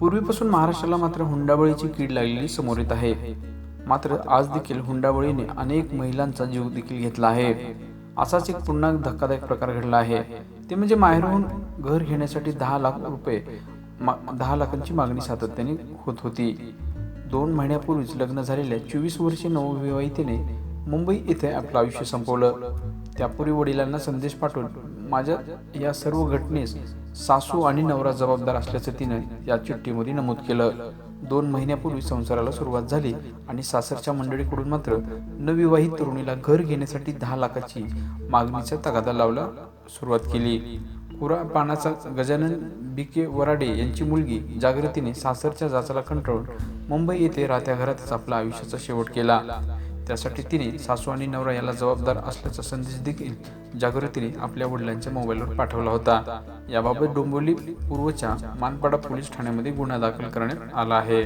पूर्वीपासून महाराष्ट्राला मात्र हुंडाबळीची कीड लागलेली समोर येत आहे. मात्र आज देखील हुंडाबळीने अनेक महिलांचा जीव देखील घेतला आहे. असाच एक पुन्हा धक्कादायक प्रकार घडला आहे. ते म्हणजे माहेरहून घर घेण्यासाठी दहा लाख रुपये मा दहा लाखांची मागणी सातत्याने होत होती. दोन महिन्यापूर्वीच लग्न झालेल्या चोवीस वर्षीय नवविवाहितेने मुंबई येथे आपलं आयुष्य संपवलं. त्यापूर्वी वडिलांना संदेश पाठवून माझ्या या सर्व घटनेस सासू आणि नवरा जबाबदार असल्याचं तिनं या चिठ्ठीमध्ये नमूद केलं. दोन महिन्यापूर्वी संसाराला सुरुवात झाली आणि सासरच्या मंडळीकडून मात्र नवविवाहित तरुणीला घर घेण्यासाठी दहा लाखाची मागणीचा तगादा लावला सुरुवात केली. पुरा पानाचा गजानन बी के वराडे यांची मुलगी जागृतीने सासरच्या जाचाला कंटाळून मुंबई येथे राहत्या घरातच आपला आयुष्याचा शेवट केला. त्यासाठी तिने सासू आणि नवरा याला जबाबदार असल्याचा संदेश देखील जागृतीने आपल्या वडिलांच्या मोबाईलवर पाठवला होता. याबाबत डोंबिवली पूर्वच्या मानपाडा पोलीस ठाण्यामध्ये गुन्हा दाखल करण्यात आला आहे.